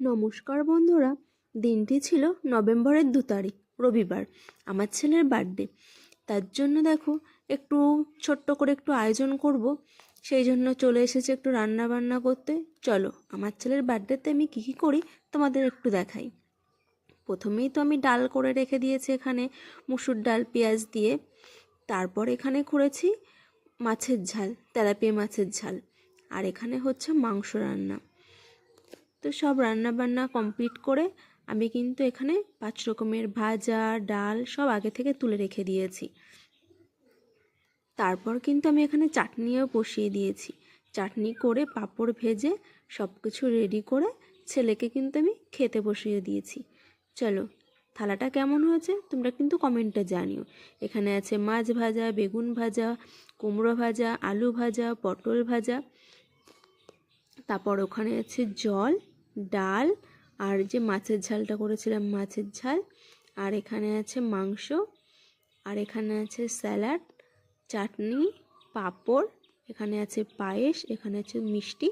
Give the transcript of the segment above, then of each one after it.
নমস্কার বন্ধুরা, দিনটি ছিল নভেম্বরের দু তারিখ, রবিবার, আমার ছেলের বার্থডে। তার জন্য দেখো, একটু ছোট্ট করে একটু আয়োজন করব। সেই জন্য চলে এসেছে একটু রান্না বান্না করতে। চলো, আমার ছেলের বার্থডেতে আমি কী কী করি তোমাদের একটু দেখাই। প্রথমেই তো আমি ডাল করে রেখে দিয়েছি এখানে, মুসুর ডাল, পেঁয়াজ দিয়ে। তারপর এখানে করেছি মাছের ঝাল, তেলাপিয়া মাছের ঝাল। আর এখানে হচ্ছে মাংস রান্না। তো সব রান্না বান্না কমপ্লিট করে আমি কিন্তু এখানে পাঁচ রকমের ভাজা, ডাল সব আগে থেকে তুলে রেখে দিয়েছি। তারপর কিন্তু আমি এখানে চাটনিও বসিয়ে দিয়েছি। চাটনি করে পাঁপড় ভেজে সব কিছু রেডি করে ছেলেকে কিন্তু আমি খেতে বসিয়ে দিয়েছি। চলো, থালাটা কেমন হয়েছে তোমরা কিন্তু কমেন্টে জানিও। এখানে আছে মাছ ভাজা, বেগুন ভাজা, কুমড়ো ভাজা, আলু ভাজা, পটল ভাজা। তারপর ওখানে আছে জল ডাল আর যে মাছের ঝালটা করেছিলাম মাছের ঝাল। আর এখানে আছে মাংস, আর এখানে আছে স্যালাড, চাটনি, পাঁপড়, এখানে আছে পায়েস, এখানে আছে মিষ্টি,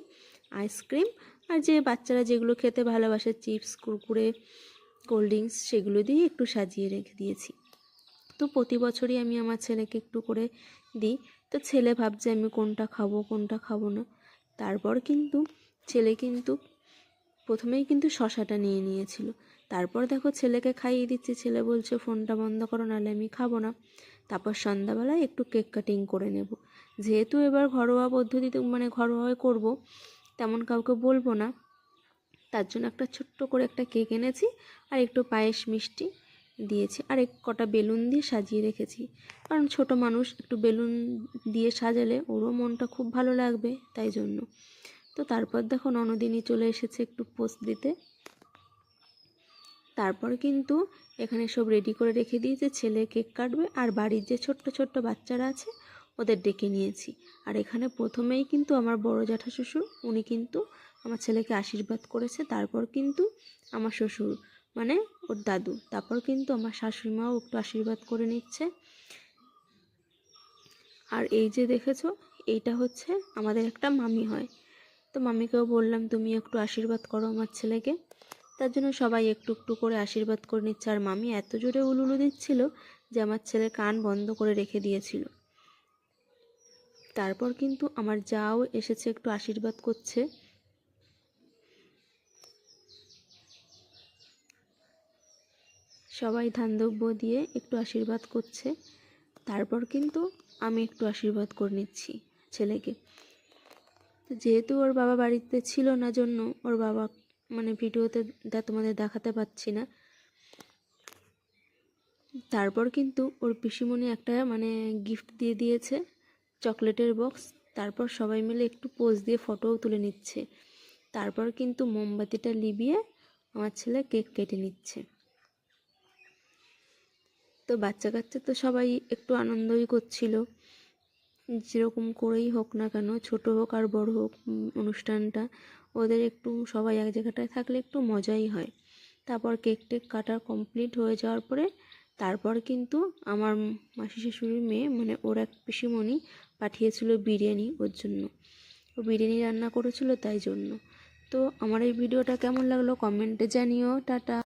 আইসক্রিম। আর যে বাচ্চারা যেগুলো খেতে ভালোবাসে, চিপস, কুরকুরে, কোল্ড ড্রিঙ্কস, সেগুলো দিয়ে একটু সাজিয়ে রেখে দিয়েছি। তো প্রতি বছরই আমি আমার ছেলেকে একটু করে দিই। তো ছেলে ভাবছে আমি কোনটা খাব কোনটা খাব না। তারপর কিন্তু ছেলে কিন্তু প্রথমেই কিন্তু শশাটা নিয়ে নিয়েছিল। তারপর দেখো ছেলেকে খাইয়ে দিচ্ছি। ছেলে বলছে, ফোনটা বন্ধ করো, নাহলে আমি খাব না। তারপর সন্ধ্যাবেলায় একটু কেক কাটিং করে নেব। যেহেতু এবার ঘরোয়া পদ্ধতিতে মানে ঘরোয়ায় করব, তেমন কাউকে বলব না। তার জন্য একটা ছোট্ট করে একটা কেক এনেছি আর একটু পায়েস মিষ্টি দিয়েছি। আর এক কটা বেলুন দিয়ে সাজিয়ে রেখেছি। কারণ ছোট মানুষ একটু বেলুন দিয়ে সাজালে ওরও মনটা খুব ভালো লাগবে, তাই জন্য। তো তারপর দেখো ননদিনী চলে এসেছে একটু পোস্ট দিতে। তারপর কিন্তু এখানে সব রেডি করে রেখে দিয়েছে, ছেলে কেক কাটবে আর বাড়ির যে ছোট্ট ছোট্ট বাচ্চারা আছে ওদের ডেকে নিয়েছি। আর এখানে প্রথমেই কিন্তু আমার বড় জ্যাঠা শ্বশুর, উনি কিন্তু আমার ছেলেকে আশীর্বাদ করেছে। তারপর কিন্তু আমার শ্বশুর মানে ওর দাদু, তারপর কিন্তু আমার শাশুড়ি মাও একটু আশীর্বাদ করে নিচ্ছে। আর এই যে দেখেছ, এইটা হচ্ছে আমাদের একটা মামি হয়। তো মামিকেও বললাম, তুমি একটু আশীর্বাদ করো আমার ছেলেকে। তার জন্য সবাই একটু একটু করে আশীর্বাদ করে নিচ্ছে। আর মামি এত জোরে উলুলু দিচ্ছিল যে আমার ছেলে কান বন্ধ করে রেখে দিয়েছিল। তারপর কিন্তু আমার যাও এসেছে একটু আশীর্বাদ করছে। সবাই ধানদব্য দিয়ে একটু আশীর্বাদ করছে। তারপর কিন্তু আমি একটু আশীর্বাদ করে নিচ্ছি ছেলেকে। তো যেহেতু ওর বাবা বাড়িতে ছিল না জন্য ওর বাবা মানে ভিডিওতে তোমাদের দেখাতে পাচ্ছি না। তারপর কিন্তু ওর পিসিমণি একটা মানে গিফট দিয়ে দিয়েছে, চকলেটের বক্স তারপর সবাই মিলে একটু পোজ দিয়ে ফটোও তুলে নিচ্ছে। তারপর কিন্তু মোমবাতিটা লিবিয়ে আমার ছেলে কেক কেটে নিচ্ছে। তো বাচ্চা কাচ্চা তো সবাই একটু আনন্দই করছিল। যেরকম করেই হোক না কেন, ছোট হোক আর বড় হোক অনুষ্ঠানটা, ওদের একটু সবাই এক জায়গাটায় থাকলে একটু মজাই হয়। তারপর কেক টেক কাটা কমপ্লিট হয়ে যাওয়ার পরে, তারপর কিন্তু আমার মাসি শাশুড়ির মেয়ে মানে ওর এক পিসিমণি পাঠিয়েছিল বিরিয়ানি ওর জন্য। ও বিরিয়ানি রান্না করেছিল তাই জন্য। তো আমার এই ভিডিওটা কেমন লাগল কমেন্টে জানিও। টাটা।